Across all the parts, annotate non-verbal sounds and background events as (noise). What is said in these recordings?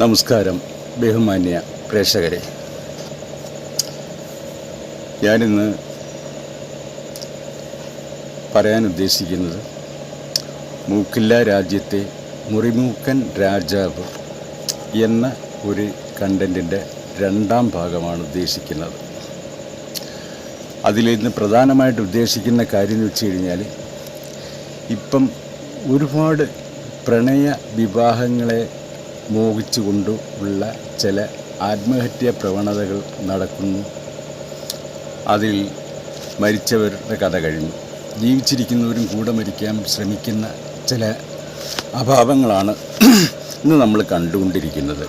നമസ്കാരം ബഹുമാന്യ പ്രേക്ഷകരെ. ഞാനിന്ന് പറയാൻ ഉദ്ദേശിക്കുന്നത് മൂക്കില്ല രാജ്യത്തെ മുറിമൂക്കൻ രാജാവ് എന്ന ഒരു കണ്ടന്റിന്റെ രണ്ടാം ഭാഗമാണ് ഉദ്ദേശിക്കുന്നത്. അതിലിന്ന് പ്രധാനമായിട്ട് ഉദ്ദേശിക്കുന്ന കാര്യം എന്ന് വെച്ച് കഴിഞ്ഞാൽ ഇപ്പം ഒരുപാട് പ്രണയ വിവാഹങ്ങളെ മോഹിച്ചുകൊണ്ട് ഉള്ള ചില ആത്മഹത്യാ പ്രവണതകൾ നടക്കുന്നു. അതിൽ മരിച്ചവരുടെ കഥ കഴിഞ്ഞു. ജീവിച്ചിരിക്കുന്നവരും കൂടെ മരിക്കാൻ ശ്രമിക്കുന്ന ചില അഭാവങ്ങളാണ് ഇന്ന് നമ്മൾ കണ്ടുകൊണ്ടിരിക്കുന്നത്.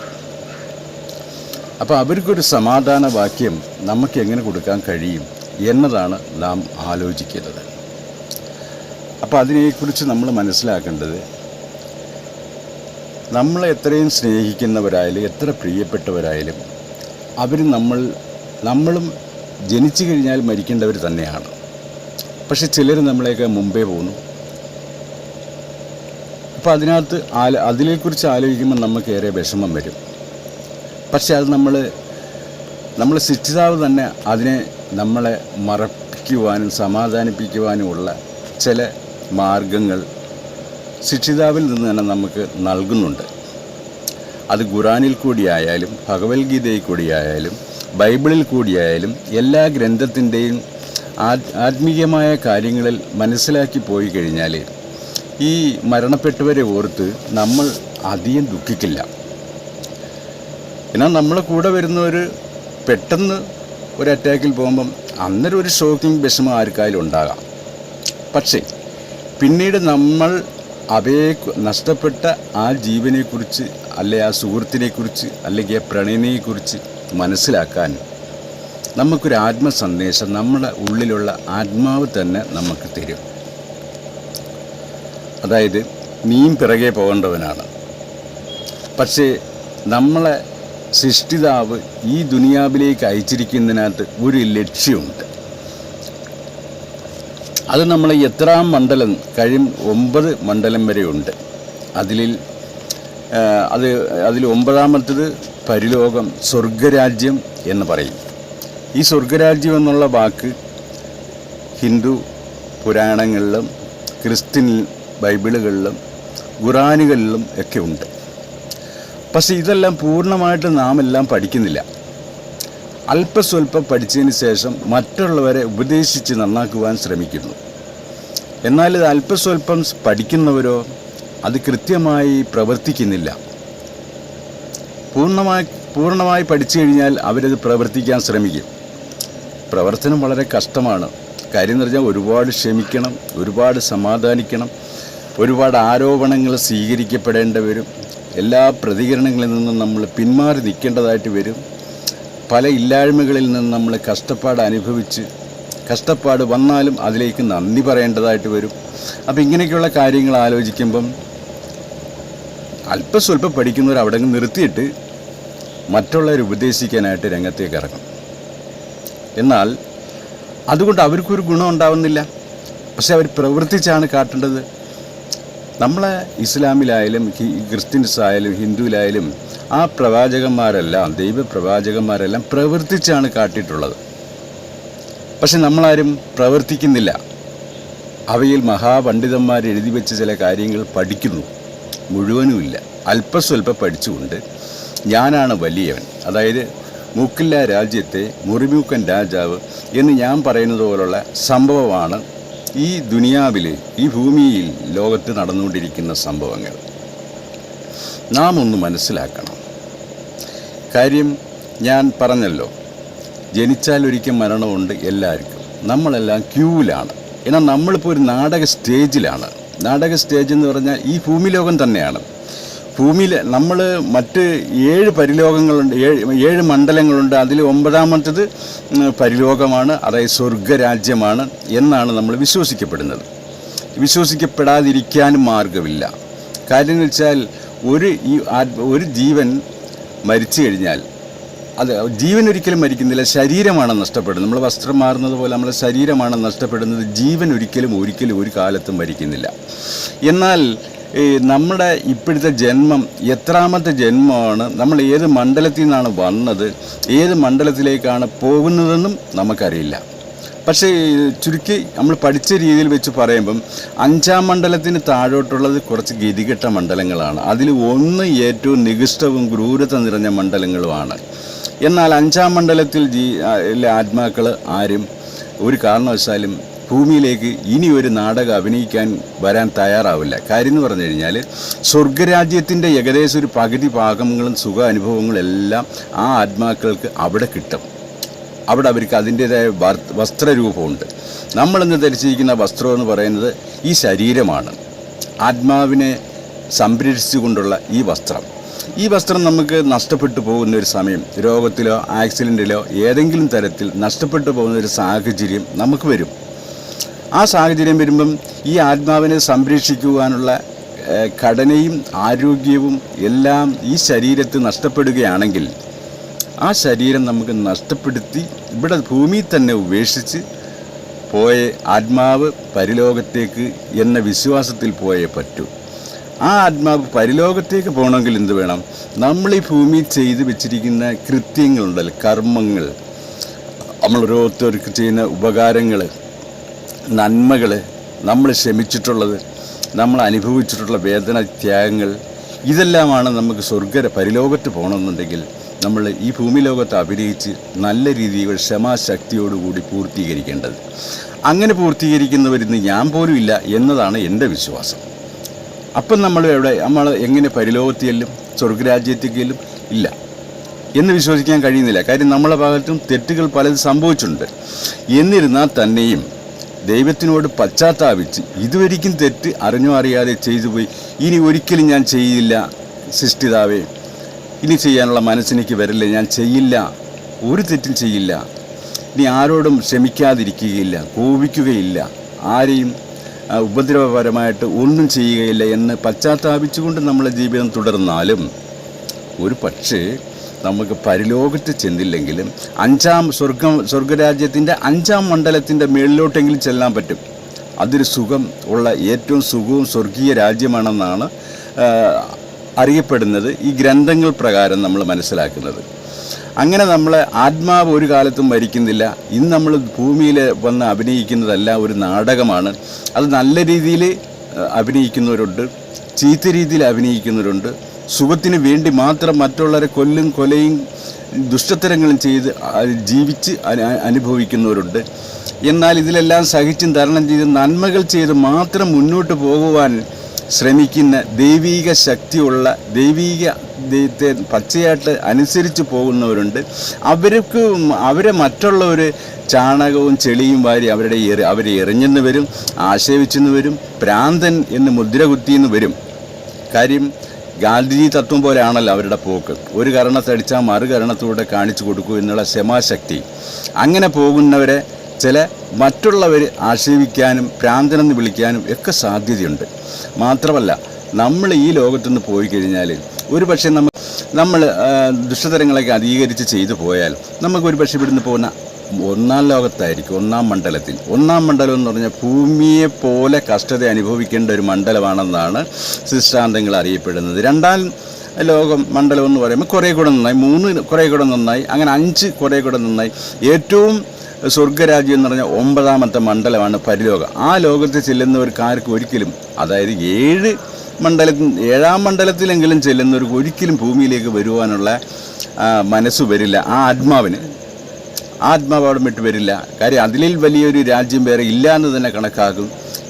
അപ്പോൾ അവർക്കൊരു സമാധാന വാക്യം നമുക്ക് എങ്ങനെ കൊടുക്കാൻ കഴിയും എന്നതാണ് നാം ആലോചിക്കുന്നത് അപ്പോൾ അതിനെക്കുറിച്ച് നമ്മൾ മനസ്സിലാക്കേണ്ടത് നമ്മളെ എത്രയും സ്നേഹിക്കുന്നവരായാലും എത്ര പ്രിയപ്പെട്ടവരായാലും അവർ നമ്മൾ നമ്മളും ജനിച്ചു കഴിഞ്ഞാൽ മരിക്കേണ്ടവർ തന്നെയാണ്. പക്ഷെ ചിലർ നമ്മളെയൊക്കെ മുമ്പേ പോകുന്നു അപ്പോൾ അതിനകത്ത് ആല അതിനെക്കുറിച്ച് ആലോചിക്കുമ്പോൾ നമുക്കേറെ വിഷമം വരും. പക്ഷെ അത് നമ്മൾ നമ്മൾ ശിക്ഷിതാവ് തന്നെ അതിനെ നമ്മളെ മറപ്പിക്കുവാനും സമാധാനിപ്പിക്കുവാനുമുള്ള ചില മാർഗങ്ങൾ ശിക്ഷിതാവിൽ നിന്ന് തന്നെ നമുക്ക് നൽകുന്നുണ്ട്. അത് ഖുറാനിൽ കൂടിയായാലും ഭഗവത്ഗീതയിൽ കൂടിയായാലും ബൈബിളിൽ കൂടിയായാലും എല്ലാ ഗ്രന്ഥത്തിന്റെയും ആത്മീയമായ കാര്യങ്ങളിൽ മനസ്സിലാക്കി പോയി കഴിഞ്ഞാൽ ഈ മരണപ്പെട്ടവരെ ഓർത്ത് നമ്മൾ അധികം ദുഃഖിക്കില്ല. എന്നാൽ നമ്മളെ കൂടെ വരുന്നവർ പെട്ടെന്ന് ഒരു അറ്റാക്കിൽ പോകുമ്പം അന്നേരം ഒരു ഷോക്കിംഗ് വിഷമം ആർക്കായാലും ഉണ്ടാകാം. പക്ഷേ പിന്നീട് നമ്മൾ അവയെ നഷ്ടപ്പെട്ട ആ ജീവനെക്കുറിച്ച് അല്ലെ ആ സുഹൃത്തിനെക്കുറിച്ച് അല്ലെങ്കിൽ ആ പ്രണയനെക്കുറിച്ച് മനസ്സിലാക്കാൻ നമുക്കൊരു ആത്മസന്ദേശം നമ്മുടെ ഉള്ളിലുള്ള ആത്മാവ് തന്നെ നമുക്ക് തരും. അതായത് നീയും പിറകെ പോകേണ്ടവനാണ്. പക്ഷേ നമ്മളെ സൃഷ്ടിതാവ് ഈ ദുനിയാവിലേക്ക് അയച്ചിരിക്കുന്നതിനകത്ത് ഒരു ലക്ഷ്യമുണ്ട് അത് നമ്മൾ എത്രാം മണ്ഡലം കഴിയും ഒമ്പത് മണ്ഡലം വരെയുണ്ട്. അതിൽ അത് അതിൽ ഒമ്പതാമത്തത് പരിലോകം സ്വർഗരാജ്യം എന്ന് പറയും. ഈ സ്വർഗരാജ്യം എന്നുള്ള വാക്ക് ഹിന്ദു പുരാണങ്ങളിലും ക്രിസ്ത്യൻ ബൈബിളുകളിലും ഖുറാനുകളിലും ഒക്കെ ഉണ്ട്. പക്ഷേ ഇതെല്ലാം പൂർണമായിട്ട് നാം എല്ലാം പഠിക്കുന്നില്ല. അല്പസ്വല്പം പഠിച്ചതിന് ശേഷം മറ്റുള്ളവരെ ഉപദേശിച്ച് നന്നാക്കുവാൻ ശ്രമിക്കുന്നു. എന്നാൽ ഇത് അല്പസ്വല്പം പഠിക്കുന്നവരോ അത് കൃത്യമായി പ്രവർത്തിക്കുന്നില്ല. പൂർണമായി പൂർണമായി പഠിച്ചു കഴിഞ്ഞാൽ അവരത് പ്രവർത്തിക്കാൻ ശ്രമിക്കും. പ്രവർത്തനം വളരെ കഷ്ടമാണ്. കാര്യം എന്ന് പറഞ്ഞാൽ ഒരുപാട് ക്ഷമിക്കണം ഒരുപാട് സമാധാനിക്കണം ഒരുപാട് ആരോപണങ്ങൾ സ്വീകരിക്കപ്പെടേണ്ടി വരും. എല്ലാ പ്രതികരണങ്ങളിൽ നിന്നും നമ്മൾ പിന്മാറി നിൽക്കേണ്ടതായിട്ട് വരും. പല ഇല്ലായ്മകളിൽ നിന്ന് നമ്മൾ കഷ്ടപ്പാട് അനുഭവിച്ച് കഷ്ടപ്പാട് വന്നാലും അതിലേക്ക് നന്ദി പറയേണ്ടതായിട്ട് വരും. അപ്പോൾ ഇങ്ങനെയൊക്കെയുള്ള കാര്യങ്ങൾ ആലോചിക്കുമ്പം അല്പസ്വല്പം പഠിക്കുന്നവർ അവിടെ നിർത്തിയിട്ട് മറ്റുള്ളവരെ ഉപദേശിക്കാനായിട്ട് രംഗത്തേക്ക് ഇറങ്ങും എന്നാൽ അതുകൊണ്ട് അവർക്കൊരു ഗുണം ഉണ്ടാവുന്നില്ല. പക്ഷെ അവർ പ്രവർത്തിച്ചാണ് കാട്ടേണ്ടത്. നമ്മളെ ഇസ്ലാമിലായാലും ക്രിസ്ത്യൻസ് ആയാലും ഹിന്ദുവിലായാലും ആ പ്രവാചകന്മാരെല്ലാം ദൈവപ്രവാചകന്മാരെല്ലാം പ്രവർത്തിച്ചാണ് കാട്ടിയിട്ടുള്ളത്. പക്ഷെ നമ്മളാരും പ്രവർത്തിക്കുന്നില്ല. അവയിൽ മഹാപണ്ഡിതന്മാർ എഴുതി വെച്ച ചില കാര്യങ്ങൾ പഠിക്കുന്നു. മുഴുവനുമില്ല. അല്പസ്വല്പം പഠിച്ചുകൊണ്ട് ഞാനാണ് വലിയവൻ. അതായത് മൂക്കില്ല രാജ്യത്തെ മുറിമൂക്കൻ രാജാവ് എന്ന് ഞാൻ പറയുന്നത് പോലുള്ള സംഭവമാണ് ഈ ദുനിയാവിൽ ഈ ഭൂമിയിൽ ലോകത്ത് നടന്നുകൊണ്ടിരിക്കുന്ന സംഭവങ്ങൾ. നാം ഒന്ന് മനസ്സിലാക്കണം. കാര്യം ഞാൻ പറഞ്ഞല്ലോ. ജനിച്ചാൽ ഒരിക്കൽ മരണമുണ്ട് എല്ലാവർക്കും. നമ്മളെല്ലാം ക്യൂവിലാണ്. എന്നാൽ നമ്മളിപ്പോൾ ഒരു നാടക സ്റ്റേജിലാണ്. നാടക സ്റ്റേജ് എന്ന് പറഞ്ഞാൽ ഈ ഭൂമി ലോകം തന്നെയാണ്. ഭൂമിയിൽ നമ്മൾ മറ്റ് ഏഴ് പരിലോകങ്ങളുണ്ട്. ഏഴ് ഏഴ് മണ്ഡലങ്ങളുണ്ട്. അതിൽ ഒമ്പതാമത്തത് പരിലോകമാണ്. അതായത് സ്വർഗരാജ്യമാണ് എന്നാണ് നമ്മൾ വിശ്വസിക്കപ്പെടുന്നത്. വിശ്വസിക്കപ്പെടാതിരിക്കാനും മാർഗമില്ല കാര്യം എന്ന് വെച്ചാൽ ഒരു ഈ ഒരു ജീവൻ മരിച്ചു കഴിഞ്ഞാൽ അത് ജീവൻ ഒരിക്കലും മരിക്കുന്നില്ല ശരീരമാണ് നഷ്ടപ്പെടുന്നത്. നമ്മൾ വസ്ത്രം മാറുന്നത് പോലെ നമ്മളെ ശരീരമാണ് നഷ്ടപ്പെടുന്നത് ജീവൻ ഒരിക്കലും ഒരിക്കലും ഒരു കാലത്തും മരിക്കുന്നില്ല. എന്നാൽ ഈ നമ്മുടെ ഇപ്പോഴത്തെ ജന്മം എത്രാമത്തെ ജന്മമാണ് നമ്മൾ ഏത് മണ്ഡലത്തിൽ നിന്നാണ് വന്നത് ഏത് മണ്ഡലത്തിലേക്കാണ് പോകുന്നതെന്നും നമുക്കറിയില്ല. പക്ഷേ ചുരുക്കി നമ്മൾ പഠിച്ച രീതിയിൽ വെച്ച് പറയുമ്പം അഞ്ചാം മണ്ഡലത്തിന് താഴോട്ടുള്ളത് കുറച്ച് ഗതികെട്ട മണ്ഡലങ്ങളാണ്. അതിൽ ഒന്ന് ഏറ്റവും നികൃഷ്ടവും ക്രൂരത നിറഞ്ഞ മണ്ഡലങ്ങളുമാണ്. എന്നാൽ അഞ്ചാം മണ്ഡലത്തിൽ ജീ ആത്മാക്കൾ ആരും ഒരു കാരണവശാലും ഭൂമിയിലേക്ക് ഇനി ഒരു നാടകം അഭിനയിക്കാൻ വരാൻ തയ്യാറാവില്ല. കാര്യം എന്ന് പറഞ്ഞു കഴിഞ്ഞാൽ സ്വർഗരാജ്യത്തിന്റെ ഏകദേശം ഒരു പകുതി ഭാഗങ്ങളും സുഖ അനുഭവങ്ങളും എല്ലാം ആ ആത്മാക്കൾക്ക് അവിടെ കിട്ടും. അവിടെ അവർക്ക് അതിന്റേതായ വസ്ത്രരൂപമുണ്ട്. നമ്മളിന്ന് ധരിച്ചിരിക്കുന്ന വസ്ത്രം എന്ന് പറയുന്നത് ഈ ശരീരമാണ്. ആത്മാവിനെ സംരക്ഷിച്ചുകൊണ്ടുള്ള ഈ വസ്ത്രം. ഈ വസ്ത്രം നമുക്ക് നഷ്ടപ്പെട്ടു പോകുന്ന ഒരു സമയം രോഗത്തിലോ ആക്സിഡന്റിലോ ഏതെങ്കിലും തരത്തിൽ നഷ്ടപ്പെട്ടു പോകുന്ന ഒരു സാഹചര്യം നമുക്ക് വരും. ആ സാഹചര്യം വരുമ്പം ഈ ആത്മാവിനെ സംരക്ഷിക്കുവാനുള്ള ഘടനയും ആരോഗ്യവും എല്ലാം ഈ ശരീരത്ത് നഷ്ടപ്പെടുകയാണെങ്കിൽ ആ ശരീരം നമുക്ക് നഷ്ടപ്പെടുത്തി ഇവിടെ ഭൂമിയിൽ തന്നെ ഉപേക്ഷിച്ച് പോയ ആത്മാവ് പരിലോകത്തേക്ക് എന്ന വിശ്വാസത്തിൽ പോയേ പറ്റൂ. ആ ആത്മാവ് പരിലോകത്തേക്ക് പോകണമെങ്കിൽ എന്ത് വേണം? നമ്മൾ ഈ ഭൂമിയിൽ ചെയ്തു വെച്ചിരിക്കുന്ന കൃത്യങ്ങളുണ്ടല്ലോ കർമ്മങ്ങൾ. നമ്മൾ ഓരോരുത്തർക്ക് ചെയ്യുന്ന ഉപകാരങ്ങൾ നന്മകൾ നമ്മൾ ക്ഷമിച്ചിട്ടുള്ളത് നമ്മൾ അനുഭവിച്ചിട്ടുള്ള വേദന ത്യാഗങ്ങൾ ഇതെല്ലാമാണ് നമുക്ക് സ്വർഗ പരിലോകത്ത് പോകണമെന്നുണ്ടെങ്കിൽ നമ്മൾ ഈ ഭൂമി ലോകത്ത് അഭിനയിച്ച് നല്ല രീതിയിൽ ക്ഷമാശക്തിയോടുകൂടി പൂർത്തീകരിക്കേണ്ടത്. അങ്ങനെ പൂർത്തീകരിക്കുന്നവരിന്ന് ഞാൻ പോലും ഇല്ല എന്നതാണ് എന്റെ വിശ്വാസം. അപ്പം നമ്മൾ എവിടെ നമ്മൾ എങ്ങനെ പരിലോകത്തിയെല്ലും സ്വർഗരാജ്യത്തേക്കെല്ലും ഇല്ല എന്ന് വിശ്വസിക്കാൻ കഴിയുന്നില്ല. കാര്യം നമ്മളെ ഭാഗത്തും തെറ്റുകൾ പലതും സംഭവിച്ചിട്ടുണ്ട്. എന്നിരുന്നാൽ തന്നെയും ദൈവത്തിനോട് പശ്ചാത്താപിച്ച് ഇതുവരിക്കും തെറ്റ് അറിഞ്ഞോ അറിയാതെ ചെയ്തു പോയി ഇനി ഒരിക്കലും ഞാൻ ചെയ്യില്ല സൃഷ്ടിതാവേ ഇനി ചെയ്യാനുള്ള മനസ്സെനിക്ക് വരില്ല. ഞാൻ ചെയ്യില്ല. ഒരു തെറ്റും ചെയ്യില്ല. ഇനി ആരോടും ക്ഷമിക്കാതിരിക്കുകയില്ല. കോപിക്കുകയില്ല. ആരെയും ഉപദ്രവപരമായിട്ട് ഒന്നും ചെയ്യുകയില്ല എന്ന് പശ്ചാത്താപിച്ചുകൊണ്ട് നമ്മളെ ജീവിതം തുടർന്നാലും ഒരു പക്ഷേ നമുക്ക് പരിലോകത്ത് ചെന്നില്ലെങ്കിലും അഞ്ചാം സ്വർഗം സ്വർഗരാജ്യത്തിന്റെ അഞ്ചാം മണ്ഡലത്തിന്റെ മേളിലോട്ടെങ്കിലും ചെല്ലാൻ പറ്റും. അതൊരു സുഖം ഉള്ള ഏറ്റവും സുഖവും സ്വർഗീയ രാജ്യമാണെന്നാണ് അറിയപ്പെടുന്നത് ഈ ഗ്രന്ഥങ്ങൾ പ്രകാരം നമ്മൾ മനസ്സിലാക്കുന്നത്. അങ്ങനെ നമ്മൾ ആത്മാവ് ഒരു കാലത്തും മരിക്കുന്നില്ല. ഇന്ന് നമ്മൾ ഭൂമിയിൽ വന്ന് അഭിനയിക്കുന്നതല്ല ഒരു നാടകമാണ്. അത് നല്ല രീതിയിൽ അഭിനയിക്കുന്നവരുണ്ട്. ചീത്ത രീതിയിൽ അഭിനയിക്കുന്നവരുണ്ട്. സുഖത്തിന് വേണ്ടി മാത്രം മറ്റുള്ളവരെ കൊല്ലും കൊലയും ദുഷ്ടത്തരങ്ങളും ചെയ്ത് ജീവിച്ച് അനു- അനുഭവിക്കുന്നവരുണ്ട്. എന്നാൽ ഇതിലെല്ലാം സഹിച്ചും തരണം ചെയ്ത് നന്മകൾ ചെയ്ത് മാത്രം മുന്നോട്ട് പോകുവാൻ ശ്രമിക്കുന്ന ദൈവീക ശക്തിയുള്ള ദൈവീക ദൈവത്തെ പച്ചയായിട്ട് അനുസരിച്ച് പോകുന്നവരുണ്ട്. അവർക്ക് അവരെ മറ്റുള്ളവർ ചാണകവും ചെളിയും വാരി അവരുടെ എറി അവരെ എറിഞ്ഞെന്ന് വരും ആശയവിച്ചെന്ന് വരും പ്രാന്തൻ എന്ന് മുദ്ര കുത്തിയെന്ന് വരും. കാര്യം ഗാന്ധിജി തത്വം പോലെയാണല്ലോ അവരുടെ പോക്ക്. ഒരു കരണത്തടിച്ചാൽ മറുകരണത്തിലൂടെ കാണിച്ചു കൊടുക്കൂ എന്നുള്ള ക്ഷമാശക്തി. അങ്ങനെ പോകുന്നവരെ ചില മറ്റുള്ളവർ ആക്ഷേപിക്കാനും പ്രാന്തനെന്ന് വിളിക്കാനും ഒക്കെ സാധ്യതയുണ്ട്. മാത്രമല്ല നമ്മൾ ഈ ലോകത്തുനിന്ന് പോയി കഴിഞ്ഞാൽ ഒരു പക്ഷേ നമ്മൾ നമ്മൾ ദുഷ്ടതരങ്ങളൊക്കെ അധികരിച്ച് ചെയ്തു പോയാൽ നമുക്ക് ഒരു പക്ഷേ ഇവിടുന്ന് പോകുന്ന ഒന്നാം ലോകത്തായിരിക്കും ഒന്നാം മണ്ഡലത്തിൽ. ഒന്നാം മണ്ഡലം എന്ന് പറഞ്ഞാൽ ഭൂമിയെ പോലെ കഷ്ടത അനുഭവിക്കേണ്ട ഒരു മണ്ഡലമാണെന്നാണ് സിദ്ധാന്തങ്ങൾ അറിയപ്പെടുന്നത്. രണ്ടാം ലോകം മണ്ഡലം എന്ന് പറയുമ്പോൾ കുറേ കൂടെ നന്നായി മൂന്ന് കുറേ കൂടെ നന്നായി അങ്ങനെ അഞ്ച് കുറേ കൂടെ നന്നായി. ഏറ്റവും സ്വർഗരാജ്യം എന്ന് പറഞ്ഞാൽ ഒമ്പതാമത്തെ മണ്ഡലമാണ് പരിലോകം. ആ ലോകത്ത് ചെല്ലുന്നവർക്കാർക്ക് ഒരിക്കലും അതായത് ഏഴ് മണ്ഡലത്തിൽ ഏഴാം മണ്ഡലത്തിലെങ്കിലും ചെല്ലുന്നവർക്ക് ഒരിക്കലും ഭൂമിയിലേക്ക് വരുവാനുള്ള മനസ്സ് വരില്ല. ആ ആത്മാവിന്. ആത്മാവ് അവിടെ വിട്ട് വരില്ല. കാര്യം അതിലിൽ വലിയൊരു രാജ്യം വേറെ ഇല്ല എന്ന് തന്നെ കണക്കാക്കും.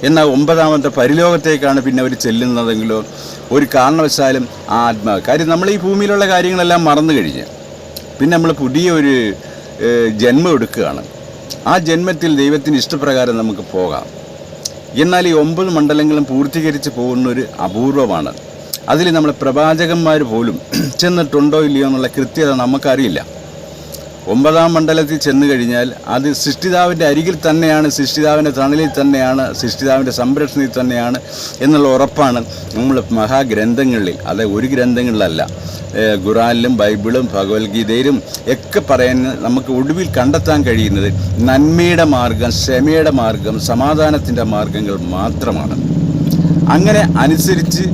എന്നാൽ ഒമ്പതാമത്തെ പരിലോകത്തേക്കാണ് പിന്നെ അവർ ചെല്ലുന്നതെങ്കിലോ ഒരു കാരണവശാലും ആ ആത്മാവ്. കാര്യം നമ്മൾ ഈ ഭൂമിയിലുള്ള കാര്യങ്ങളെല്ലാം മറന്നു കഴിഞ്ഞ് പിന്നെ നമ്മൾ പുതിയ ഒരു ജന്മം എടുക്കുകയാണ്. ആ ജന്മത്തിൽ ദൈവത്തിന് ഇഷ്ടപ്രകാരം നമുക്ക് പോകാം. എന്നാൽ ഈ ഒമ്പത് മണ്ഡലങ്ങളും പൂർത്തീകരിച്ച് പോകുന്ന ഒരു അപൂർവമാണ്. അതിൽ നമ്മളെ പ്രവാചകന്മാർ പോലും (clears throat) ചെന്നിട്ടുണ്ടോ ഇല്ലയോ എന്നുള്ള കൃത്യത നമുക്കറിയില്ല. ഒമ്പതാം മണ്ഡലത്തിൽ ചെന്ന് കഴിഞ്ഞാൽ അത് സൃഷ്ടിതാവിന്റെ അരികിൽ തന്നെയാണ് സൃഷ്ടിതാവിന്റെ തണലിൽ തന്നെയാണ് സൃഷ്ടിതാവിന്റെ സംരക്ഷണത്തിൽ തന്നെയാണ് എന്നുള്ള ഉറപ്പാണ് നമ്മൾ മഹാഗ്രന്ഥങ്ങളിൽ അത് ഒരു ഗ്രന്ഥങ്ങളിലല്ല ഖുറാനിലും ബൈബിളും ഭഗവത്ഗീതയിലും ഒക്കെ പറയുന്ന നമുക്ക് ഒടുവിൽ കണ്ടെത്താൻ കഴിയുന്നത് നന്മയുടെ മാർഗം ക്ഷമയുടെ മാർഗം സമാധാനത്തിന്റെ മാർഗങ്ങൾ മാത്രമാണ്. അങ്ങനെ അനുസരിച്ച്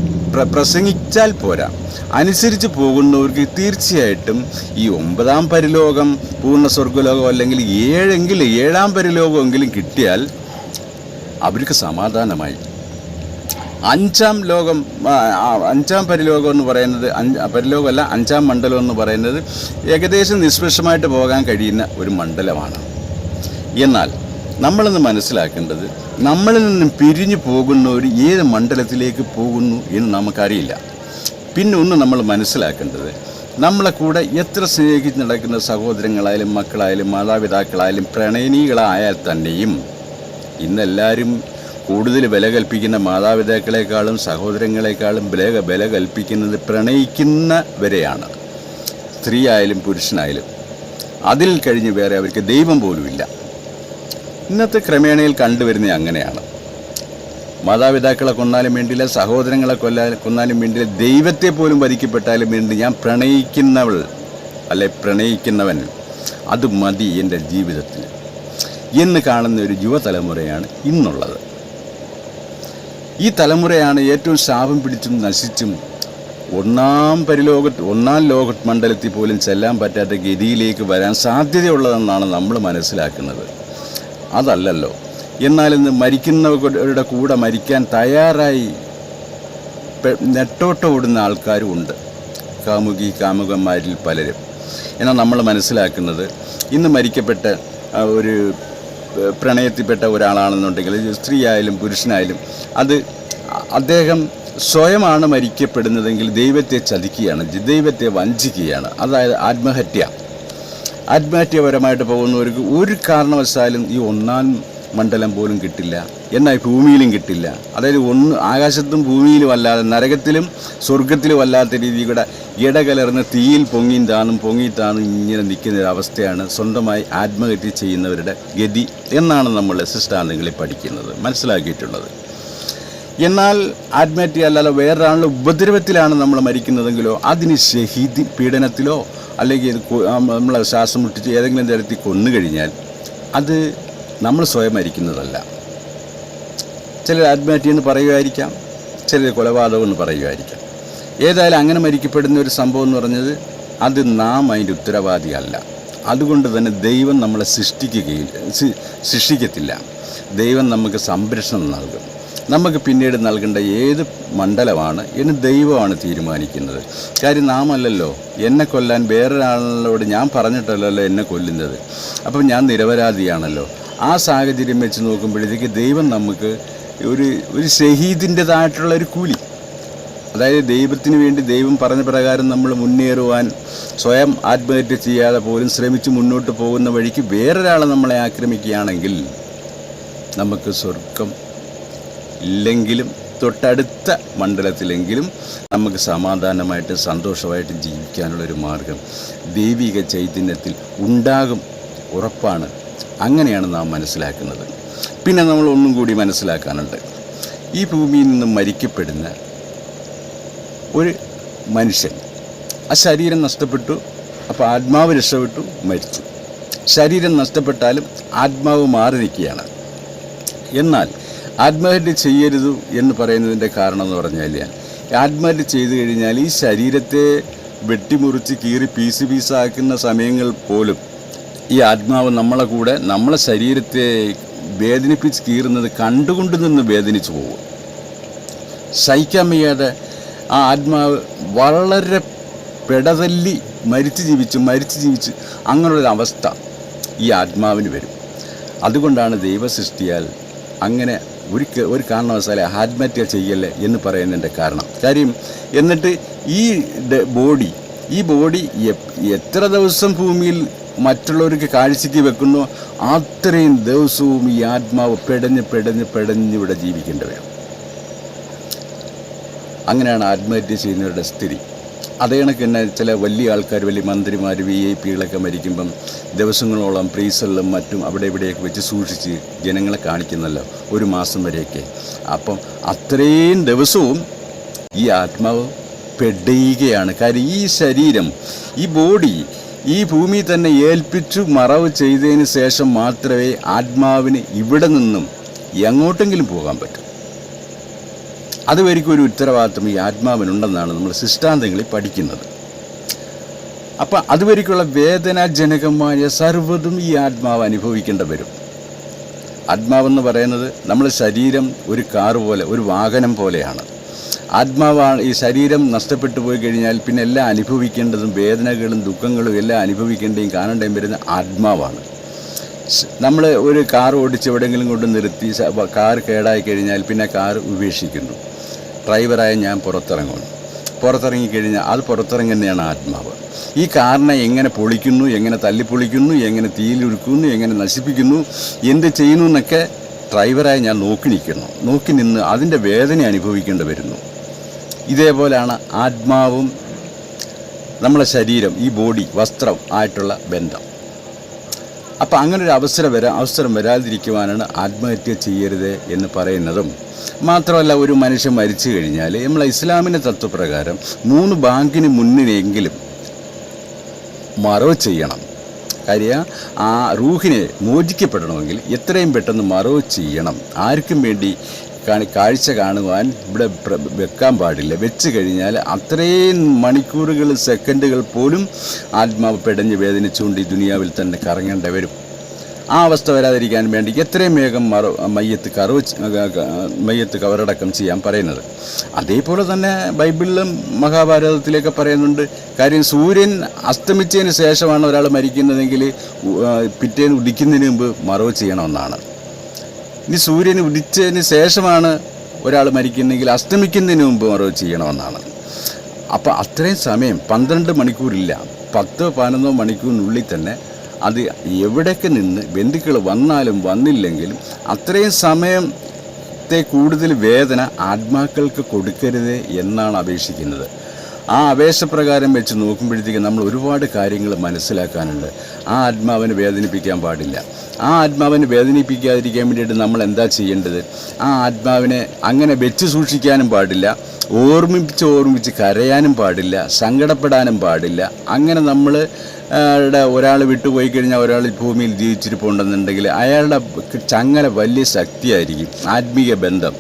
പ്രസംഗിച്ചാൽ പോരാ. അനുസരിച്ച് പോകുന്നവർക്ക് തീർച്ചയായിട്ടും ഈ ഒമ്പതാം പരിലോകം പൂർണ സ്വർഗലോകം അല്ലെങ്കിൽ ഏഴെങ്കിലും ഏഴാം പരിലോകമെങ്കിലും കിട്ടിയാൽ അവർക്ക് സമാധാനമായി. അഞ്ചാം ലോകം അഞ്ചാം പരിലോകം എന്ന് പറയുന്നത് പരിലോകമല്ല അഞ്ചാം മണ്ഡലം എന്ന് പറയുന്നത് ഏകദേശം നിഷ്പക്ഷമായിട്ട് പോകാൻ കഴിയുന്ന ഒരു മണ്ഡലമാണ്. എന്നാൽ നമ്മളിന്ന് മനസ്സിലാക്കേണ്ടത് നമ്മളിൽ നിന്നും പിരിഞ്ഞു പോകുന്നവർ ഏത് മണ്ഡലത്തിലേക്ക് പോകുന്നു എന്ന് നമുക്കറിയില്ല. പിന്നെ ഒന്ന് നമ്മൾ മനസ്സിലാക്കേണ്ടത് നമ്മളെ കൂടെ എത്ര സ്നേഹിച്ച് നടക്കുന്ന സഹോദരങ്ങളായാലും മക്കളായാലും മാതാപിതാക്കളായാലും പ്രണയിനികളായാൽ തന്നെയും ഇന്നെല്ലാവരും കൂടുതൽ വില കൽപ്പിക്കുന്ന മാതാപിതാക്കളെക്കാളും സഹോദരങ്ങളെക്കാളും വില വില കൽപ്പിക്കുന്നത് പ്രണയിക്കുന്നവരെയാണ്. സ്ത്രീയായാലും പുരുഷനായാലും. അതിൽ കഴിഞ്ഞ് വേറെ അവർക്ക് ദൈവം പോലുമില്ല. ഇന്നത്തെ ക്രമേണയിൽ കണ്ടുവരുന്നത് അങ്ങനെയാണ്. മാതാപിതാക്കളെ കൊന്നാലും വേണ്ടിയില്ല സഹോദരങ്ങളെ കൊല്ലാ കൊന്നാലും വേണ്ടിയില്ല ദൈവത്തെ പോലും വരിക്കപ്പെട്ടാലും വേണ്ടി ഞാൻ പ്രണയിക്കുന്നവൾ അല്ലെ പ്രണയിക്കുന്നവൻ അത് മതി എന്റെ ജീവിതത്തിൽ. എന്ന് കാണുന്ന ഒരു യുവതലമുറയാണ് ഇന്നുള്ളത്. ഈ തലമുറയാണ് ഏറ്റവും ശാപം പിടിച്ചും നശിച്ചും ഒന്നാം പരിലോക ഒന്നാം ലോക മണ്ഡലത്തിൽ പോലും ചെല്ലാൻ പറ്റാത്ത ഗതിയിലേക്ക് വരാൻ സാധ്യതയുള്ളതെന്നാണ് നമ്മൾ മനസ്സിലാക്കുന്നത്. അതല്ലല്ലോ. എന്നാൽ ഇന്ന് മരിക്കുന്നവരുടെ കൂടെ മരിക്കാൻ തയ്യാറായി നെട്ടോട്ടം ഓടുന്ന ആൾക്കാരും ഉണ്ട്. കാമുകി കാമുകന്മാരിൽ പലരും. എന്നാൽ നമ്മൾ മനസ്സിലാക്കുന്നത് ഇന്ന് മരിക്കപ്പെട്ട ഒരു പ്രണയത്തിൽപ്പെട്ട ഒരാളാണെന്നുണ്ടെങ്കിൽ സ്ത്രീ ആയാലും പുരുഷനായാലും അത് അദ്ദേഹം സ്വയമാണ് മരിക്കപ്പെടുന്നതെങ്കിൽ ദൈവത്തെ ചതിക്കുകയാണ് ദൈവത്തെ വഞ്ചിക്കുകയാണ്. അതായത് ആത്മഹത്യ. ആത്മഹത്യപരമായിട്ട് പോകുന്നവർക്ക് ഒരു കാരണവശാലും ഈ ഒന്നാം മണ്ഡലം പോലും കിട്ടില്ല. എന്നാൽ ഭൂമിയിലും കിട്ടില്ല. അതായത് ഒന്ന് ആകാശത്തും ഭൂമിയിലും അല്ലാതെ നരകത്തിലും സ്വർഗത്തിലും അല്ലാത്ത രീതിയുടെ ഇടകലർന്ന് തീയിൽ പൊങ്ങിയും താണും പൊങ്ങി താണും ഇങ്ങനെ നിൽക്കുന്ന ഒരു അവസ്ഥയാണ് സ്വന്തമായി ആത്മഹത്യ ചെയ്യുന്നവരുടെ ഗതി എന്നാണ് നമ്മൾ സിസ്റ്റാന്തങ്ങളിൽ പഠിക്കുന്നത്. മനസ്സിലാക്കിയിട്ടുള്ളത്. എന്നാൽ ആത്മഹത്യ അല്ലാതെ വേറൊരാളുടെ ഉപദ്രവത്തിലാണ് നമ്മൾ മരിക്കുന്നതെങ്കിലോ അതിന് ഷഹീദി പീഡനത്തിലോ അല്ലെങ്കിൽ നമ്മളെ ശ്വാസം മുട്ടിച്ച് ഏതെങ്കിലും തരത്തിൽ കൊന്നു കഴിഞ്ഞാൽ അത് നമ്മൾ സ്വയം മരിക്കുന്നതല്ല. ചിലർ ആത്മഹത്യ എന്ന് പറയുമായിരിക്കാം ചിലർ കൊലപാതകം എന്ന് പറയുമായിരിക്കാം ഏതായാലും അങ്ങനെ മരിക്കപ്പെടുന്ന ഒരു സംഭവം എന്ന് പറഞ്ഞത് അത് നാം അതിന്റെ ഉത്തരവാദിയല്ല അതുകൊണ്ട് തന്നെ ദൈവം നമ്മളെ സൃഷ്ടിക്കുകയില്ല സൃഷ്ടിക്കത്തില്ല. ദൈവം നമുക്ക് സംരക്ഷണം നൽകും. നമുക്ക് പിന്നീട് നൽകേണ്ട ഏത് മണ്ഡലമാണ് എന്ന് ദൈവമാണ് തീരുമാനിക്കുന്നത്. കാര്യം നാം അല്ലല്ലോ എന്നെ കൊല്ലാൻ വേറൊരാളോട് ഞാൻ പറഞ്ഞിട്ടല്ലല്ലോ എന്നെ കൊല്ലുന്നത്. അപ്പം ഞാൻ നിരപരാധിയാണല്ലോ. ആ സാഹചര്യം വെച്ച് നോക്കുമ്പോഴത്തേക്ക് ദൈവം നമുക്ക് ഒരു ഒരു ഷഹീദിന്റെതായിട്ടുള്ള ഒരു കൂലി. അതായത് ദൈവത്തിന് വേണ്ടി ദൈവം പറഞ്ഞ പ്രകാരം നമ്മൾ മുന്നേറുവാൻ സ്വയം ആത്മഹത്യ ചെയ്യാതെ പോലും ശ്രമിച്ച് മുന്നോട്ട് പോകുന്ന വഴിക്ക് വേറൊരാളെ നമ്മളെ ആക്രമിക്കുകയാണെങ്കിൽ നമുക്ക് സ്വർഗം ഇല്ലെങ്കിലും തൊട്ടടുത്ത മണ്ഡലത്തിലെങ്കിലും നമുക്ക് സമാധാനമായിട്ട് സന്തോഷമായിട്ട് ജീവിക്കാനുള്ളൊരു മാർഗം ദൈവിക ചൈതന്യത്തിൽ ഉണ്ടാകും ഉറപ്പാണ്. അങ്ങനെയാണ് നാം മനസ്സിലാക്കുന്നത്. പിന്നെ നമ്മൾ ഒന്നും കൂടി മനസ്സിലാക്കാനുണ്ട്. ഈ ഭൂമിയിൽ നിന്നും മരിക്കപ്പെടുന്ന ഒരു മനുഷ്യൻ ആ ശരീരം നഷ്ടപ്പെട്ടു അപ്പോൾ ആത്മാവ് രക്ഷപ്പെട്ടു മരിച്ചു. ശരീരം നഷ്ടപ്പെട്ടാലും ആത്മാവ് മാറി നിൽക്കുകയാണ്. എന്നാൽ ആത്മഹത്യ ചെയ്യരുത് എന്ന് പറയുന്നതിന്റെ കാരണം എന്ന് പറഞ്ഞാൽ ആത്മഹത്യ ചെയ്തു കഴിഞ്ഞാൽ ഈ ശരീരത്തെ വെട്ടിമുറിച്ച് കീറി പീസ് പീസാക്കുന്ന സമയങ്ങൾ പോലും ഈ ആത്മാവ് നമ്മളെ കൂടെ നമ്മളെ ശരീരത്തെ വേദനിപ്പിച്ച് കീറുന്നത് കണ്ടുകൊണ്ട് നിന്ന് വേദനിച്ചു പോകും. സഹിക്കാൻ വയ്യാതെ ആ ആത്മാവ് വളരെ പെടതല്ലി മരിച്ചു ജീവിച്ച് മരിച്ചു ജീവിച്ച് അങ്ങനെയൊരു അവസ്ഥ ഈ ആത്മാവിന് വരും. അതുകൊണ്ടാണ് ദൈവസൃഷ്ടിയാൽ അങ്ങനെ ഒരു ക- ഒരു കാരണവശാലെ ആത്മഹത്യ ചെയ്യല്ലേ എന്ന് പറയുന്നതിന്റെ കാരണം. കാര്യം എന്നിട്ട് ഈ ബോഡി ഈ ബോഡി എത്ര ദിവസം ഭൂമിയിൽ മറ്റുള്ളവർക്ക് കാഴ്ചയ്ക്ക് വെക്കുന്നു അത്രയും ദിവസവും ഈ ആത്മാവ് പെടഞ്ഞ് പെടഞ്ഞ് പെടഞ്ഞ് ഇവിടെ ജീവിക്കേണ്ടി വരും. അങ്ങനെയാണ് ആത്മഹത്യ ചെയ്യുന്നവരുടെ സ്ഥിതി. അതേ കണക്ക് തന്നെ ചില വലിയ ആൾക്കാർ വലിയ മന്ത്രിമാർ വി ഐ പികളൊക്കെ മരിക്കുമ്പം ദിവസങ്ങളോളം ഫ്രീസറിലും മറ്റും അവിടെ ഇവിടെയൊക്കെ വെച്ച് സൂക്ഷിച്ച് ജനങ്ങളെ കാണിക്കുന്നല്ലോ ഒരു മാസം വരെയൊക്കെ. അപ്പം അത്രയും ദിവസവും ഈ ആത്മാവ് പെടയുകയാണ് കാര്യം ഈ ശരീരം ഈ ബോഡി ഈ ഭൂമി തന്നെ ഏൽപ്പിച്ചു മറവ് ചെയ്തതിന് ശേഷം മാത്രമേ ആത്മാവിന് ഇവിടെ നിന്നും എങ്ങോട്ടെങ്കിലും പോകാൻ പറ്റൂ. അതുവരിക്കും ഒരു ഉത്തരവാദിത്വം ഈ ആത്മാവിനുണ്ടെന്നാണ് നമ്മൾ സിഷ്ടാന്തങ്ങളിൽ പഠിക്കുന്നത്. അപ്പം അതുവരെയ്ക്കുള്ള വേദനാജനകമായ സർവതും ഈ ആത്മാവ് അനുഭവിക്കേണ്ടി വരും. ആത്മാവെന്ന് പറയുന്നത് നമ്മൾ ശരീരം ഒരു കാർ പോലെ ഒരു വാഹനം പോലെയാണ്. ആത്മാവാണ് ഈ ശരീരം നഷ്ടപ്പെട്ടു പോയി കഴിഞ്ഞാൽ പിന്നെ എല്ലാം അനുഭവിക്കേണ്ടതും വേദനകളും ദുഃഖങ്ങളും എല്ലാം അനുഭവിക്കേണ്ടതും കാണേണ്ടതും വരുന്ന ആത്മാവാണ്. നമ്മൾ ഒരു കാർ ഓടിച്ച് എവിടെയെങ്കിലും കൊണ്ട് നിർത്തി കാർ കേടായി കഴിഞ്ഞാൽ പിന്നെ കാർ ഉപേക്ഷിക്കുന്നു. ഡ്രൈവറായ ഞാൻ പുറത്തിറങ്ങുന്നു. പുറത്തിറങ്ങിക്കഴിഞ്ഞാൽ അത് പുറത്തിറങ്ങുന്നതാണ് ആത്മാവ്. ഈ കാരണം എങ്ങനെ പൊളിക്കുന്നു എങ്ങനെ തല്ലിപ്പൊളിക്കുന്നു എങ്ങനെ തീയിലൊരുക്കുന്നു എങ്ങനെ നശിപ്പിക്കുന്നു എന്ത് ചെയ്യുന്നു എന്നൊക്കെ ഡ്രൈവറായി ഞാൻ നോക്കി നിൽക്കുന്നു. നോക്കി നിന്ന് അതിന്റെ വേദന അനുഭവിക്കേണ്ടി വരുന്നു. ഇതേപോലെയാണ് ആത്മാവും നമ്മളെ ശരീരം ഈ ബോഡി വസ്ത്രം ആയിട്ടുള്ള ബന്ധം. അപ്പോൾ അങ്ങനൊരു അവസരം വരാ അവസരം വരാതിരിക്കുവാനാണ് ആത്മഹത്യ ചെയ്യരുത് എന്ന് പറയുന്നതും മാത്രമല്ല ഒരു മനുഷ്യൻ മരിച്ചു കഴിഞ്ഞാൽ നമ്മൾ ഇസ്ലാമിന്റെ തത്വപ്രകാരം മൂന്ന് ബാങ്കിന് മുന്നിലെങ്കിലും മറവ് ചെയ്യണം. കാര്യം ആ റൂഹിനെ മോചിക്കപ്പെടണമെങ്കിൽ എത്രയും പെട്ടെന്ന് മറവ് ചെയ്യണം. ആർക്കും വേണ്ടി കാഴ്ച കാണുവാൻ ഇവിടെ വെക്കാൻ പാടില്ല. വെച്ച് കഴിഞ്ഞാൽ അത്രയും മണിക്കൂറുകൾ സെക്കൻഡുകൾ പോലും ആത്മാവ് പെടഞ്ഞ് വേദനിച്ചുകൊണ്ട് ഈ ദുനിയാവിൽ തന്നെ കറങ്ങേണ്ടി വരും. ആ അവസ്ഥ വരാതിരിക്കാൻ വേണ്ടി എത്രയും വേഗം മറ മയ്യത്ത് കറവ് മയ്യത്ത് കവറടക്കം ചെയ്യാൻ പറയുന്നത്. അതേപോലെ തന്നെ ബൈബിളിലും മഹാഭാരതത്തിലൊക്കെ പറയുന്നുണ്ട് കാര്യം സൂര്യൻ അസ്തമിച്ചതിന് ശേഷമാണ് ഒരാൾ മരിക്കുന്നതെങ്കിൽ പിറ്റേന്ന് ഉദിക്കുന്നതിന് മുമ്പ് മറവ് ചെയ്യണമെന്നാണ്. ഇനി സൂര്യൻ ഉദിച്ചതിന് ശേഷമാണ് ഒരാൾ മരിക്കുന്നതെങ്കിൽ അസ്തമിക്കുന്നതിന് മുമ്പ് മറവ് ചെയ്യണമെന്നാണ്. അപ്പോൾ അത്രയും സമയം പന്ത്രണ്ട് മണിക്കൂറില്ല പത്തോ പതിനൊന്നോ മണിക്കൂറിനുള്ളിൽ തന്നെ അത് എവിടേക്ക് നിന്ന് ബന്ധുക്കൾ വന്നാലും വന്നില്ലെങ്കിലും അത്രയും സമയത്തെ കൂടുതൽ വേദന ആത്മാക്കൾക്ക് കൊടുക്കരുത് എന്നാണ് അപേക്ഷിക്കുന്നത്. ആ അപേക്ഷപ്രകാരം വെച്ച് നോക്കുമ്പോഴത്തേക്ക് നമ്മൾ ഒരുപാട് കാര്യങ്ങൾ മനസ്സിലാക്കാനുണ്ട്. ആ ആത്മാവിനെ വേദനിപ്പിക്കാൻ പാടില്ല. ആ ആത്മാവിനെ വേദനിപ്പിക്കാതിരിക്കാൻ വേണ്ടിയിട്ട് നമ്മൾ എന്താ ചെയ്യേണ്ടത്? ആ ആത്മാവിനെ അങ്ങനെ വെച്ച് സൂക്ഷിക്കാനും പാടില്ല. ഓർമ്മിപ്പിച്ച് ഓർമ്മിപ്പിച്ച് കരയാനും പാടില്ല. സങ്കടപ്പെടാനും പാടില്ല. അങ്ങനെ നമ്മൾ ഒരാൾ വിട്ടുപോയി കഴിഞ്ഞാൽ ഒരാൾ ഭൂമിയിൽ ജീവിച്ചിരിപ്പുണ്ടെന്നുണ്ടെങ്കിൽ അയാളുടെ ചങ്ങല വലിയ ശക്തിയായിരിക്കും ആത്മീയ ബന്ധം.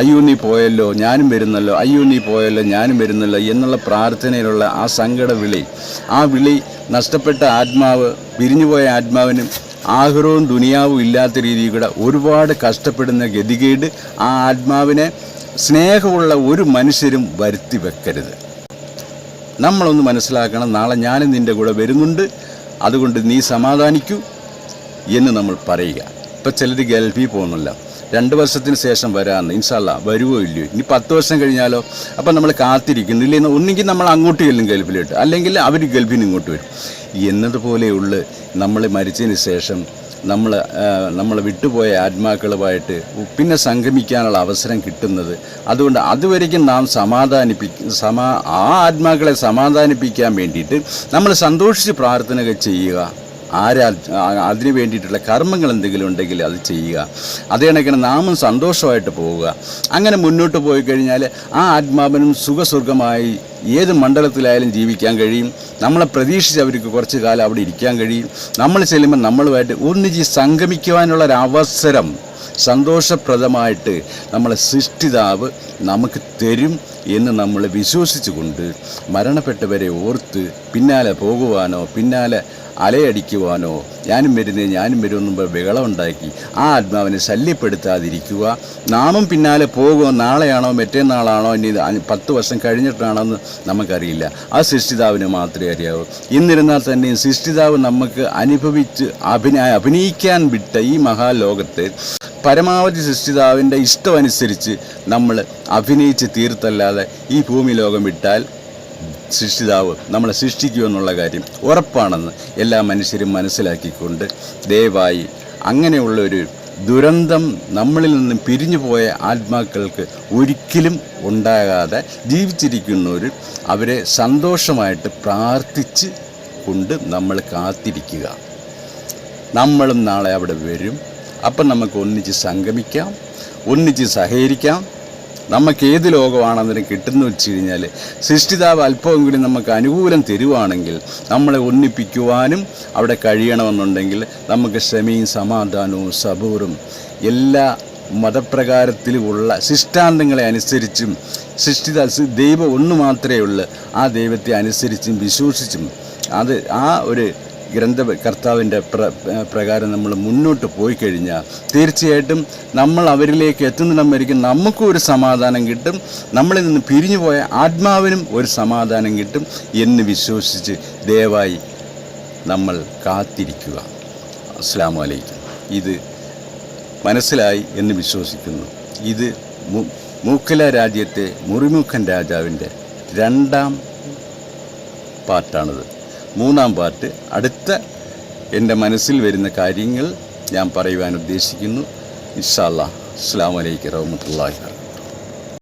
അയ്യോ നീ പോയല്ലോ ഞാനും വരുന്നല്ലോ അയ്യോ നീ പോയല്ലോ ഞാനും വരുന്നല്ലോ എന്നുള്ള പ്രാർത്ഥനയിലുള്ള ആ സങ്കട വിളി ആ വിളി നഷ്ടപ്പെട്ട ആത്മാവ് പിരിഞ്ഞുപോയ ആത്മാവിനും ആഗ്രഹവും ദുനിയാവും ഇല്ലാത്ത രീതിയിൽ കൂടെ ഒരുപാട് കഷ്ടപ്പെടുന്ന ഗതികേട് ആ ആത്മാവിനെ സ്നേഹമുള്ള ഒരു മനുഷ്യരും വരുത്തി വെക്കരുത്. നമ്മളൊന്ന് മനസ്സിലാക്കണം നാളെ ഞാനും നിന്റെ കൂടെ വരുന്നുണ്ട്. അതുകൊണ്ട് നീ സമാധാനിക്കൂ എന്ന് നമ്മൾ പറയുക. ഇപ്പം ചിലർ ഗൾഫിൽ പോകുന്നില്ല. രണ്ട് വർഷത്തിന് ശേഷം വരാമെന്ന് ഇൻഷാല്ല വരുമോ ഇല്ലയോ? ഇനി പത്ത് വർഷം കഴിഞ്ഞാലോ? അപ്പം നമ്മൾ കാത്തിരിക്കുന്നു ഇല്ലെന്ന് ഒന്നെങ്കിൽ നമ്മൾ അങ്ങോട്ട് ചെല്ലും ഗൾഫിലോട്ട്. അല്ലെങ്കിൽ അവർ ഗൾഫിന് ഇങ്ങോട്ട് വരും. എന്നതുപോലെയുള്ള നമ്മൾ മരിച്ചതിന് ശേഷം നമ്മൾ നമ്മൾ വിട്ടുപോയ ആത്മാക്കളുമായിട്ട് പിന്നെ സംഗമിക്കാനുള്ള അവസരം കിട്ടുന്നത്. അതുകൊണ്ട് അതുവരേക്കും നാം സമാധാനിപ്പി സമാ ആ ആത്മാക്കളെ സമാധാനിപ്പിക്കാൻ വേണ്ടിയിട്ട് നമ്മൾ സന്തോഷിച്ച് പ്രാർത്ഥനകൾ ചെയ്യുക. ആരാ അതിന് വേണ്ടിയിട്ടുള്ള കർമ്മങ്ങൾ എന്തെങ്കിലും ഉണ്ടെങ്കിൽ അത് ചെയ്യുക. അതേ കണക്കിന് സന്തോഷമായിട്ട് പോവുക. അങ്ങനെ മുന്നോട്ട് പോയി കഴിഞ്ഞാൽ ആ ആത്മാവിനും സുഖസ്വർഗമായി ഏത് മണ്ഡലത്തിലായാലും ജീവിക്കാൻ കഴിയും. നമ്മളെ പ്രതീക്ഷിച്ച് അവർക്ക് കുറച്ച് കാലം അവിടെ ഇരിക്കാൻ കഴിയും. നമ്മൾ ചെല്ലുമ്പോൾ നമ്മളുമായിട്ട് ഒന്നിച്ച് സംഗമിക്കുവാനുള്ള ഒരു അവസരം സന്തോഷപ്രദമായിട്ട് നമ്മളെ സൃഷ്ടിതാവ് നമുക്ക് തരും എന്ന് നമ്മൾ വിശ്വസിച്ചുകൊണ്ട് മരണപ്പെട്ടവരെ ഓർത്ത് പിന്നാലെ പോകുവാനോ പിന്നാലെ അലയടിക്കുവാനോ ഞാനും വരുന്നേ ഞാനും വരുമെന്നും ബഹളമുണ്ടാക്കി ആ ആത്മാവിനെ ശല്യപ്പെടുത്താതിരിക്കുക. നാമും പിന്നാലെ പോകുമോ നാളെയാണോ മറ്റേന്നാളാണോ ഇനി പത്ത് വർഷം കഴിഞ്ഞിട്ടാണോ എന്ന് നമുക്കറിയില്ല. ആ സൃഷ്ടിതാവിന് മാത്രമേ അറിയാവൂ. എന്നിരുന്നാൽ തന്നെയും സൃഷ്ടിതാവ് നമുക്ക് അനുഭവിച്ച് അഭിനയ അഭിനയിക്കാൻ വിട്ട ഈ മഹാലോകത്ത് പരമാവധി സൃഷ്ടിതാവിന്റെ ഇഷ്ടമനുസരിച്ച് നമ്മൾ അഭിനയിച്ച് തീർത്തല്ലാതെ ഈ ഭൂമി ലോകം വിട്ടാൽ സൃഷ്ടിതാവ് നമ്മളെ സൃഷ്ടിക്കുമെന്നുള്ള കാര്യം ഉറപ്പാണെന്ന് എല്ലാ മനുഷ്യരും മനസ്സിലാക്കിക്കൊണ്ട് ദയവായി അങ്ങനെയുള്ള ഒരു ദുരന്തം നമ്മളിൽ നിന്നും പിരിഞ്ഞു പോയ ആത്മാക്കൾക്ക് ഒരിക്കലും ഉണ്ടാകാതെ ജീവിച്ചിരിക്കുന്നവർ അവരെ സന്തോഷമായിട്ട് പ്രാർത്ഥിച്ച് കൊണ്ട് നമ്മൾ കാത്തിരിക്കുക. നമ്മളും നാളെ അവിടെ വരും. അപ്പം നമുക്ക് ഒന്നിച്ച് സംഗമിക്കാം ഒന്നിച്ച് സഹകരിക്കാം. നമുക്ക് ഏത് ലോകമാണെന്നതിന് കിട്ടുന്നു വെച്ച് കഴിഞ്ഞാൽ സൃഷ്ടിതാവ് അല്പമെങ്കിലും നമുക്ക് അനുകൂലം തരുവാണെങ്കിൽ നമ്മളെ ഒന്നിപ്പിക്കുവാനും അവിടെ കഴിയണമെന്നുണ്ടെങ്കിൽ നമുക്ക് ക്ഷമയും സമാധാനവും സബൂറും എല്ലാ മതപ്രകാരത്തിലുമുള്ള ശിഷ്ടാന്തങ്ങളെ അനുസരിച്ചും സൃഷ്ടിത ദൈവം ഒന്ന് മാത്രമേ ഉള്ളൂ ആ ദൈവത്തെ അനുസരിച്ചും വിശ്വസിച്ചും അത് ആ ഒരു ഗ്രന്ഥ കർത്താവിന്റെ പ്ര പ്രകാരം നമ്മൾ മുന്നോട്ട് പോയി കഴിഞ്ഞാൽ തീർച്ചയായിട്ടും നമ്മൾ അവരിലേക്ക് എത്തുന്നിടം വരയ്ക്കും നമുക്കും ഒരു സമാധാനം കിട്ടും. നമ്മളിൽ നിന്ന് പിരിഞ്ഞു പോയ ആത്മാവിനും ഒരു സമാധാനം കിട്ടും എന്ന് വിശ്വസിച്ച് ദയവായി നമ്മൾ കാത്തിരിക്കുക. അസ്സാം വലൈക്കും ഇത് മനസ്സിലായി എന്ന് വിശ്വസിക്കുന്നു. ഇത് മൂക്കല രാജ്യത്തെ മുറിമുഖൻ രാജാവിന്റെ രണ്ടാം പാർട്ടാണിത് മൂന്നാം പാർട്ട് അടുത്ത എന്റെ മനസ്സിൽ വരുന്ന കാര്യങ്ങൾ ഞാൻ പറയുവാൻ ഉദ്ദേശിക്കുന്നു. ഇൻഷാല്ലാ അസ്സാം വലൈക്കും റഹ്മത്തുള്ളാഹി